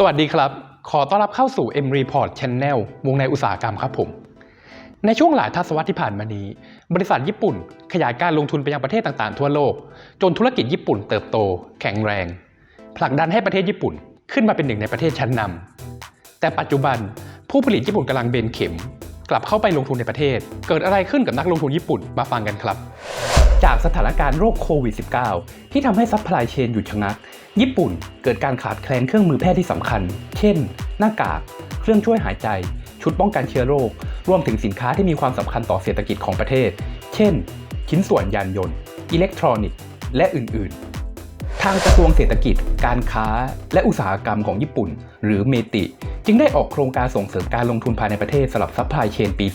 สวัสดีครับ ขอต้อนรับเข้าสู่ M Report Channel วงในอุตสาหกรรมครับผม ในช่วงหลายทศวรรษที่ผ่านมานี้ บริษัทญี่ปุ่น ขยายการลงทุนไปยังประเทศต่างๆ ทั่วโลก จนธุรกิจญี่ปุ่นเติบโต แข็งแรง ผลักดันให้ประเทศญี่ปุ่นขึ้นมาเป็นหนึ่งในประเทศชั้นนำแต่ปัจจุบันผู้ผลิตญี่ปุ่นกำลังเบนเข็ม กลับเข้าไปลงทุนในประเทศ เกิดอะไรขึ้นกับนักลงทุนญี่ปุ่นมาฟังกันครับ จากสถานการณ์โรคโควิด -19 ที่ทำให้ซัพพลายเชนหยุดชะงัก ญี่ปุ่นเกิดการขาดแคลนเครื่องมือแพทย์ที่สำคัญ เช่น หน้ากาก เครื่องช่วยหายใจ ชุดป้องกันเชื้อโรค รวมถึงสินค้าที่มีความสำคัญต่อเศรษฐกิจของประเทศ เช่น ชิ้นส่วนยานยนต์ อิเล็กทรอนิกส์ และอื่น ๆทางกระทรวงเศรษฐกิจ การค้า และอุตสาหกรรมของญี่ปุ่น หรือเมติ จึงได้ออกโครงการส่งเสริมการลงทุนภายในประเทศสำหรับซัพพลายเชนปี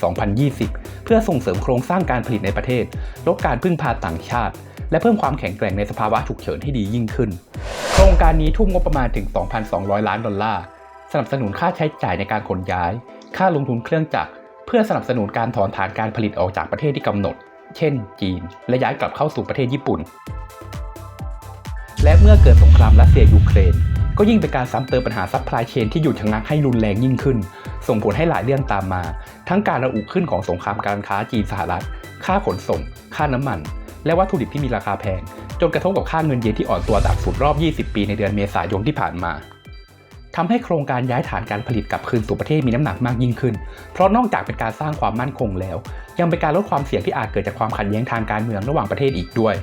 2020 เพื่อส่งเสริมโครงสร้างการผลิตในประเทศ ลดการพึ่งพาต่างชาติ และเพิ่มความแข็งแกร่งในสภาวะฉุกเฉินให้ดียิ่งขึ้น โครงการนี้ทุ่มงบประมาณถึง 2,200 ล้านดอลลาร์ สนับสนุนค่าใช้จ่ายในการขนย้าย ค่าลงทุนเครื่องจักร เพื่อสนับสนุนการถอนฐานการผลิตออกจากประเทศที่กำหนด เช่น จีน และย้ายกลับเข้าสู่ประเทศญี่ปุ่น และเมื่อเกิดสงครามรัสเซียยูเครน ก็ยิ่งเป็นการซ้ำเติมปัญหาซัพพลายเชนที่หยุดชะงักให้รุนแรงยิ่งขึ้น ส่งผลให้หลายเรื่องตามมา ทั้งการระอุขึ้นของสงครามการค้าจีนสหรัฐ ค่าขนส่ง ค่าน้ำมัน และวัตถุดิบที่มีราคาแพง จนกระทบกับค่าเงินเยนที่อ่อนตัวจากสุดรอบ 20 ปีในเดือนเมษายนที่ผ่านมาทำให้โครงการย้ายฐานการผลิตกลับคืนสู่ประเทศมีน้ำหนักมากยิ่งขึ้น เพราะนอกจากเป็นการสร้างความมั่นคงแล้ว ยังเป็นการลดความเสี่ยงที่อาจเกิดจากความขัดแย้งทางการเมืองระหว่างประเทศอีกด้วย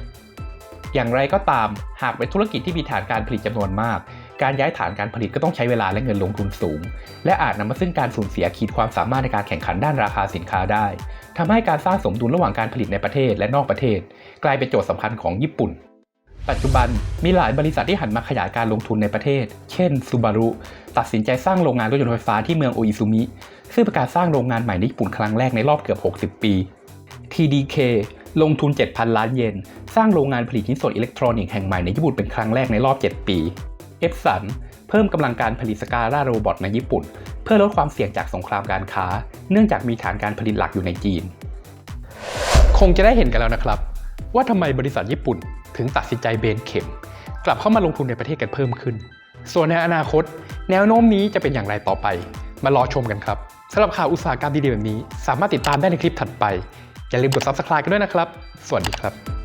อย่างไรก็ตาม หากเป็นธุรกิจที่มีฐานการผลิตจำนวนมาก การย้ายฐานการผลิตก็ต้องใช้เวลาและเงินลงทุนสูง และอาจนำมาซึ่งการสูญเสียขีดความสามารถในการแข่งขันด้านราคาสินค้าได้ทำให้การสร้างสมดุลระหว่างการผลิตในประเทศและนอกประเทศ กลายเป็นโจทย์สำคัญของญี่ปุ่น ปัจจุบันมีหลายบริษัทที่หันมาขยายการลงทุนในประเทศ เช่นซูบารุตัดสินใจสร้างโรงงานรถยนต์ไฟฟ้าที่เมืองโออิซุมิ ซึ่งเป็นการสร้างโรงงานใหม่ในญี่ปุ่นครั้งแรกในรอบเกือบ 60 ปี TDK ลงทุน 7,000 ล้านเยน สร้างโรงงานผลิตชิ้นส่วนอิเล็กทรอนิกส์แห่งใหม่ในญี่ปุ่นเป็นครั้งแรกในรอบ 7 ปี เอฟสันเพิ่มกำลังการผลิตสกา a าโรบอทในญี่ปุ่น เพื่อลดความเสี่ยงจากสงครามการค้า เนื่องจากมีฐานการผลิตหลักอยู่ในจีน คงจะได้เห็นกันแล้วนะครับ ว่าทำไมบริษัทญี่ปุ่นถึงตัดสินใจเบนเข็ม กลับเข้ามาลงทุนในประเทศกันเพิ่มขึ้น ส่วนในอนาคต แนวโน้มนี้จะเป็นอย่างไรต่อไป มารอชมกันครับสำหรับข่าวอุตสาหกรรมดีๆแบบนี้ สามารถติดตามได้ในคลิปถัดไปอย่าลืมกด subscribe กันด้วยนะครับ สวัสดีครับ